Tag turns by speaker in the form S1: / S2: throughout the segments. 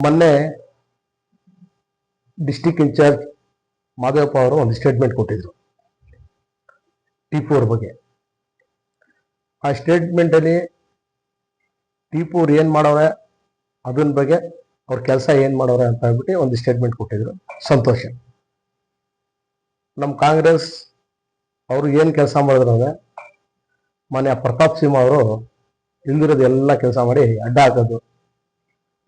S1: ಮೊನ್ನೆ district incharge Madevappa ಅವರು ಒಂದು ಸ್ಟೇಟ್ಮೆಂಟ್ ಕೊಟ್ಟಿದ್ರು. ಟಿ ಅವ್ರ ಬಗ್ಗೆ. ಆ ಸ್ಟೇಟ್ಮೆಂಟ್ ಅಲ್ಲಿ ಟಿಪ್ಪು ಅವ್ರು ಏನ್ ಮಾಡವ್ರೆ ಅದನ್ನ ಬಗ್ಗೆ ಅವ್ರ ಕೆಲಸ ಏನ್ ಮಾಡವ್ರೆ ಅಂತ ಹೇಳ್ಬಿಟ್ಟು ಒಂದು ಸ್ಟೇಟ್ಮೆಂಟ್ ಕೊಟ್ಟಿದ್ರು. ಸಂತೋಷ. ನಮ್ಮ ಕಾಂಗ್ರೆಸ್ ಅವರು ಏನು ಕೆಲಸ ಮಾಡಿದ್ರು ಅಂದ್ರೆ ಮೊನ್ನೆ ಪ್ರತಾಪ್ ಸಿಂಹ ಅವರು ಇಲ್ದಿರೋದು ಎಲ್ಲ ಕೆಲಸ ಮಾಡಿ ಅಡ್ಡ ಹಾಕೋದು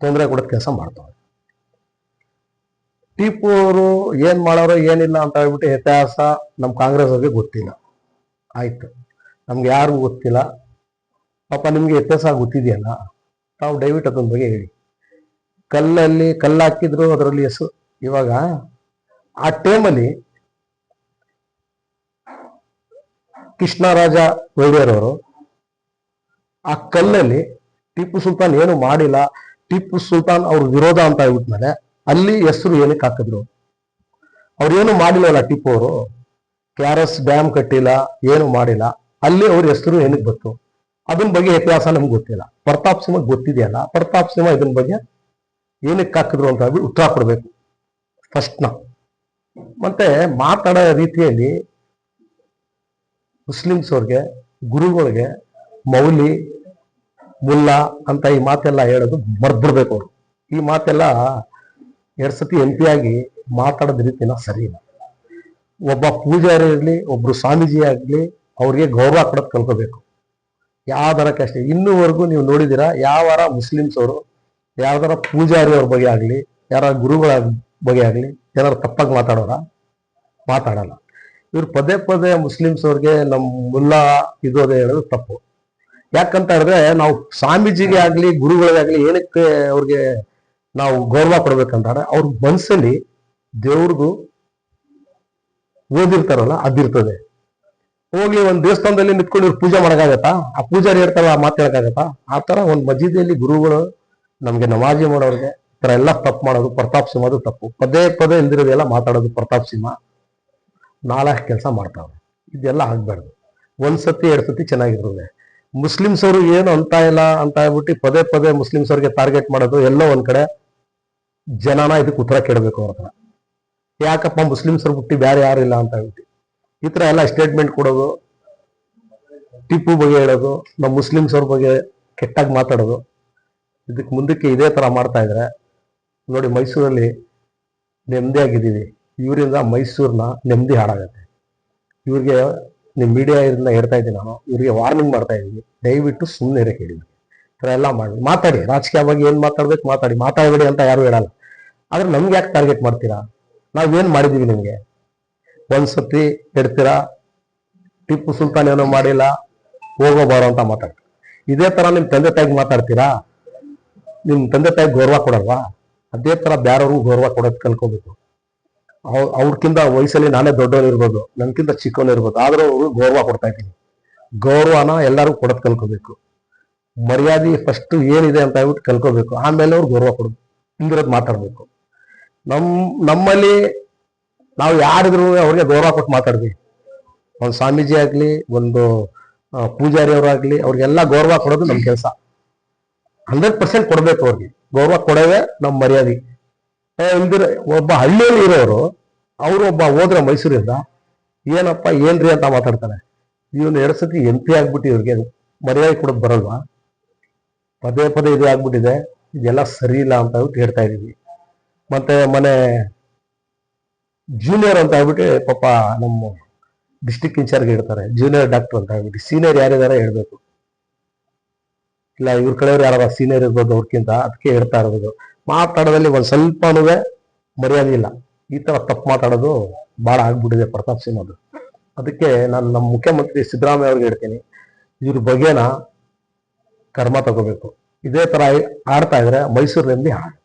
S1: ತೊಂದರೆ ಕೊಡೋದು ಕೆಲಸ ಮಾಡ್ತಾವೆ ಟಿಪ್ಪು ಅವರು ಏನ್ ಮಾಡೋರು ಏನಿಲ್ಲ ಅಂತ ಹೇಳ್ಬಿಟ್ಟು ಇತಿಹಾಸ ನಮ್ಮ ಕಾಂಗ್ರೆಸ್ ಅವ್ರಿಗೆ ಗೊತ್ತಿಲ್ಲ. ಆಯ್ತು. ನಮ್ಗೆ ಯಾರಿಗೂ ಗೊತ್ತಿಲ್ಲ. ಪಾಪ ನಿಮ್ಗೆ ಇತಿಹಾಸ ಗೊತ್ತಿದೆಯಲ್ಲ? ತಾವು ದಯವಿಟ್ಟು ಅದೊಂದು ಬಗ್ಗೆ ಹೇಳಿ. ಕಲ್ಲಲ್ಲಿ ಕಲ್ಲು ಹಾಕಿದ್ರು ಅದರಲ್ಲಿ ಹೆಸರು. ಇವಾಗ ಆ ಟೈಮಲ್ಲಿ ಕೃಷ್ಣರಾಜ ಒಡೆಯರವರು ಆ ಕಲ್ಲಲ್ಲಿ ಟಿಪ್ಪು ಸುಲ್ತಾನ್ ಏನು ಮಾಡಿಲ್ಲ ಟಿಪ್ಪು ಸುಲ್ತಾನ್ ಅವ್ರ ವಿರೋಧ ಅಂತ ಮೇಲೆ ಅಲ್ಲಿ ಹೆಸರು ಏನಕ್ಕೆ ಹಾಕಿದ್ರು? ಅವ್ರೇನು ಮಾಡಿಲ್ಲಲ್ಲ ಟಿಪ್ಪು ಅವರು? ಕೆ ಆರ್ ಎಸ್ ಡ್ಯಾಮ್ ಕಟ್ಟಿಲ್ಲ, ಏನು ಮಾಡಿಲ್ಲ. ಅಲ್ಲಿ ಅವ್ರ ಹೆಸರು ಏನಕ್ಕೆ ಬಂತು? ಅದನ್ನ ಬಗ್ಗೆ ಇತಿಹಾಸ ನಮ್ಗೆ ಗೊತ್ತಿಲ್ಲ. ಪ್ರತಾಪ್ ಸಿಂಹ ಗೊತ್ತಿದೆಯಲ್ಲ? ಪ್ರತಾಪ್ ಸಿಂಹ ಇದನ್ನ ಬಗ್ಗೆ ಏನಕ್ಕೆ ಹಾಕಿದ್ರು ಅಂತ ಹೇಳಿ ಉತ್ತರ ಕೊಡಬೇಕು. ಫಸ್ಟ್ನ ಮತ್ತೆ ಮಾತಾಡೋ ರೀತಿಯಲ್ಲಿ ಮುಸ್ಲಿಮ್ಸ್ ಅವ್ರಿಗೆ, ಗುರುಗಳಿಗೆ, ಮೌಲಿ ಮುಲ್ಲಾ ಅಂತ ಈ ಮಾತೆಲ್ಲ ಹೇಳೋದು ಮರ್ಬಿಡ್ಬೇಕು ಅವರು. ಈ ಮಾತೆಲ್ಲ ಎರಡು ಸತಿ ಎಂ ಪಿ ಆಗಿ ಮಾತಾಡೋದ್ ರೀತಿನ ಸರಿ ಇಲ್ಲ. ಒಬ್ಬ ಪೂಜಾರಿ ಇರ್ಲಿ, ಒಬ್ರು ಸ್ವಾಮೀಜಿ ಆಗಲಿ ಅವ್ರಿಗೆ ಗೌರವ ಕೊಡೋದು ಕಲ್ಕೋಬೇಕು ಯಾವ್ದಾರ ಕಷ್ಟ ಇನ್ನೂವರೆಗೂ ನೀವು ನೋಡಿದೀರಾ ಯಾವಾರ ಮುಸ್ಲಿಮ್ಸ್ ಅವರು ಯಾವ್ದಾರ ಪೂಜಾರಿ ಅವ್ರ ಬಗ್ಗೆ ಆಗಲಿ, ಯಾರ ಗುರುಗಳ ಬಗ್ಗೆ ಆಗಲಿ ಏನಾರು ತಪ್ಪಾಗಿ ಮಾತಾಡೋರ? ಮಾತಾಡಲ್ಲ. ಇವ್ರು ಪದೇ ಪದೇ ಮುಸ್ಲಿಮ್ಸ್ ಅವ್ರಿಗೆ ನಮ್ಮ ಮುಲ್ಲಾ ಇದು ಅದೇ ಹೇಳೋದು ತಪ್ಪು. ಯಾಕಂತ ಹೇಳಿದ್ರೆ ನಾವು ಸ್ವಾಮೀಜಿಗೆ ಆಗ್ಲಿ ಗುರುಗಳಿಗಾಗ್ಲಿ ಏನಕ್ಕೆ ಅವ್ರಿಗೆ ನಾವು ಗೌರವ ಕೊಡ್ಬೇಕಂತಾರೆ ಅವ್ರ ಮನಸ್ಸಲ್ಲಿ ದೇವ್ರಿಗೂ ಓದಿರ್ತಾರಲ್ಲ, ಅದಿರ್ತದೆ. ಹೋಗಿ ಒಂದ್ ದೇವಸ್ಥಾನದಲ್ಲಿ ನಿಂತ್ಕೊಂಡು ಇವ್ರು ಪೂಜೆ ಮಾಡಕ್ಕಾಗತ್ತಾ? ಆ ಪೂಜಾರಿ ಹೇಳ್ತಾರ ಆ ಮಾತು ಹೇಳಕ್ಕಾಗತ್ತಾ? ಆ ತರ ಒಂದ್ ಮಸೀದಿಯಲ್ಲಿ ಗುರುಗಳು ನಮ್ಗೆ ನಮಾಜಿ ಮಾಡೋರಿಗೆ ಈ ತರ ಎಲ್ಲ ತಪ್ಪು ಮಾಡೋದು, ಪ್ರತಾಪ್ ಸಿಂಹದು ತಪ್ಪು. ಪದೇ ಪದೇ ಇಲ್ದಿರೋದೆಲ್ಲ ಮಾತಾಡೋದು ಪ್ರತಾಪ್ ಸಿಂಹ. ನಾಲ್ಕು ಕೆಲಸ ಮಾಡ್ತಾವೆ ಇದೆಲ್ಲ ಆಗ್ಬಾರ್ದು. ಒಂದ್ ಸತಿ ಎರಡ್ ಸತಿ ಚೆನ್ನಾಗಿರ್ತದೆ. ಮುಸ್ಲಿಮ್ಸ್ ಅವರು ಏನು ಅಂತ ಇಲ್ಲ ಅಂತ ಹೇಳ್ಬಿಟ್ಟು ಪದೇ ಪದೇ ಮುಸ್ಲಿಮ್ಸ್ ಅವ್ರಿಗೆ ಟಾರ್ಗೆಟ್ ಮಾಡೋದು ಎಲ್ಲೋ ಒಂದ್ ಕಡೆ ಜನನ ಇದಕ್ಕೆ ಉತ್ತರ ಕೇಳಬೇಕು ಅವ್ರ ಹತ್ರ. ಯಾಕಪ್ಪ ಮುಸ್ಲಿಮ್ಸ್ ಅವ್ರು ಬಿಟ್ಟು ಬೇರೆ ಯಾರು ಇಲ್ಲ ಅಂತ ಹೇಳ್ಬಿಟ್ಟು. ಈ ತರ ಎಲ್ಲ ಸ್ಟೇಟ್ಮೆಂಟ್ ಕೊಡೋದು, ಟಿಪ್ಪು ಬಗ್ಗೆ ಹೇಳೋದು, ನಮ್ಮ ಮುಸ್ಲಿಮ್ಸ್ ಅವ್ರ ಬಗ್ಗೆ ಕೆಟ್ಟಾಗಿ ಮಾತಾಡೋದು. ಇದಕ್ಕೆ ಮುಂದಕ್ಕೆ ಇದೇ ತರ ಮಾಡ್ತಾ ಇದ್ರೆ, ನೋಡಿ ಮೈಸೂರಲ್ಲಿ ನೆಮ್ಮದಿ ಆಗಿದ್ದೀವಿ ಇವರಿಂದ ಮೈಸೂರಿನ ನೆಮ್ಮದಿ ಹಾಳಾಗತ್ತೆ. ಇವ್ರಿಗೆ ನಿಮ್ಮ ಮೀಡಿಯಾ ಇದನ್ನ ಹೇಳ್ತಾ ಇದ್ದೀನಿ ನಾನು. ಇವರಿಗೆ ವಾರ್ನಿಂಗ್ ಮಾಡ್ತಾ ಇದ್ದೀನಿ. ದಯವಿಟ್ಟು ಸುಮ್ಮನೆ ಹೇಳಿದ್ವಿ ಥರ ಎಲ್ಲ ಮಾಡಿ. ಮಾತಾಡಿ. ರಾಜಕೀಯವಾಗಿ ಏನ್ ಮಾತಾಡ್ಬೇಕು ಮಾತಾಡಿ. ಮಾತಾಡಬೇಡಿ ಅಂತ ಯಾರು ಹೇಳಲ್ಲ. ಆದ್ರೆ ನಮ್ಗೆ ಯಾಕೆ ಟಾರ್ಗೆಟ್ ಮಾಡ್ತೀರಾ? ನಾವೇನ್ ಮಾಡಿದೀವಿ ನಿಮ್ಗೆ? ಒಂದ್ಸತಿ ಹೇಳ್ತೀರಾ? ಟಿಪ್ಪು ಸುಲ್ತಾನ್ ಏನೋ ಮಾಡಿಲ್ಲ. ಹೋಗೋಬಾರೋ ಅಂತ ಮಾತಾಡ್ತೀರಾ? ಇದೇ ತರ ನಿಮ್ ತಂದೆ ತಾಯಿಗೆ ಮಾತಾಡ್ತೀರಾ? ನಿಮ್ ತಂದೆ ತಾಯಿಗೆ ಗೌರವ ಕೊಡಲ್ವಾ? ಅದೇ ತರ ಬೇರೆಯವ್ರಿಗೂ ಗೌರವ ಕೊಡೋದು ಕಲ್ಕೋಬೇಕು ಅವ್ರಕ್ಕಿಂತ ವಯಸ್ಸಲ್ಲಿ ನಾನೇ ದೊಡ್ಡವನಿರ್ಬೋದು ನನ್ಕಿಂತ ಚಿಕ್ಕವನಿರ್ಬೋದು ಆದ್ರೂ ಅವ್ರು ಗೌರವ ಕೊಡ್ತಾ ಇದ್ದೀನಿ. ಗೌರವನ ಎಲ್ಲರೂ ಕೊಡೋದು ಕಲ್ಕೋಬೇಕು ಮರ್ಯಾದೆ ಫಸ್ಟ್ ಏನಿದೆ ಅಂತ ಹೇಳ್ಬಿಟ್ಟು ಕಲ್ಕೋಬೇಕು ಆಮೇಲೆ ಅವ್ರು ಗೌರವ ಕೊಡೋದು. ಹಿಂಗಿರೋದು ಮಾತಾಡ್ಬೇಕು. ನಮ್ ನಮ್ಮಲ್ಲಿ ನಾವು ಯಾರಿದ್ರು ಅವ್ರಿಗೆ ಗೌರವ ಕೊಟ್ಟು ಮಾತಾಡ್ಬೇಕು ಒಂದು ಸ್ವಾಮೀಜಿ ಆಗಲಿ, ಒಂದು ಪೂಜಾರಿ ಅವರಾಗ್ಲಿ ಅವ್ರಿಗೆಲ್ಲ ಗೌರವ ಕೊಡೋದು ನಮ್ಮ ಕೆಲಸ. ಹಂಡ್ರೆಡ್ ಪರ್ಸೆಂಟ್ ಕೊಡಬೇಕು ಅವ್ರಿಗೆ. ಗೌರವ ಕೊಡೋದೇ ನಮ್ಮ ಮರ್ಯಾದೆ. ಇಲ್ದಿರ ಒಬ್ಬ ಹಳ್ಳಿಯಲ್ಲಿ ಇರೋರು, ಅವರು ಒಬ್ಬ ಹೋದ್ರೆ ಮೈಸೂರಿಂದ, ಏನಪ್ಪ, ಏನ್ರಿ ಅಂತ ಮಾತಾಡ್ತಾರೆ. ಇವನು ಎರಡು ಸತಿ ಎಂ ಪಿ ಆಗ್ಬಿಟ್ಟು ಇವ್ರಿಗೆ, ಮರ್ಯಾದೆ ಕೊಡೋದು ಬರಲ್ವಾ? ಪದೇ ಪದೇ ಇದು ಆಗ್ಬಿಟ್ಟಿದೆ. ಇದೆಲ್ಲ ಸರಿ ಇಲ್ಲ ಅಂತ ಹೇಳ್ಬಿಟ್ಟು ಹೇಳ್ತಾ ಇದೀವಿ ಮತ್ತೆ ಮನೆ ಜೂನಿಯರ್ ಅಂತ ಹೇಳ್ಬಿಟ್ಟು ಪಾಪ ನಮ್ಮ ಡಿಸ್ಟಿಕ್ ಇನ್ಚಾರ್ಜ್ ಹೇಳ್ತಾರೆ ಜೂನಿಯರ್ ಡಾಕ್ಟರ್ ಅಂತ ಹೇಳ್ಬಿಟ್ಟು. ಸೀನಿಯರ್ ಯಾರಿದಾರೆ ಹೇಳ್ಬೇಕು. ಇಲ್ಲ, ಇವ್ರ ಕಡೆಯವ್ರು ಯಾರು ಸೀನಿಯರ್ ಇರ್ಬೋದು ಅವ್ರಕ್ಕಿಂತ ಅದಕ್ಕೆ ಹೇಳ್ತಾ ಇರೋದು. ಮಾತಾಡೋದಲ್ಲಿ ಒಂದ್ ಸ್ವಲ್ಪನೂ ಮರ್ಯಾದೆ ಇಲ್ಲ. ಈ ತರ ತಪ್ಪು ಮಾತಾಡೋದು ಬಹಳ ಆಗ್ಬಿಟ್ಟಿದೆ ಪ್ರತಾಪ್ ಸಿಂಗ್ ಅದು ಅದಕ್ಕೆ ನಾನು ನಮ್ಮ ಮುಖ್ಯಮಂತ್ರಿ ಸಿದ್ದರಾಮಯ್ಯ ಅವ್ರಿಗೆ ಹೇಳ್ತೀನಿ, ಇವ್ರ ಬಗ್ಗೆನ ಕರ್ಮ ತಗೋಬೇಕು. ಇದೇ ತರ ಆಡ್ತಾ ಇದ್ರೆ ಮೈಸೂರಿನಲ್ಲಿ ಹಾಳು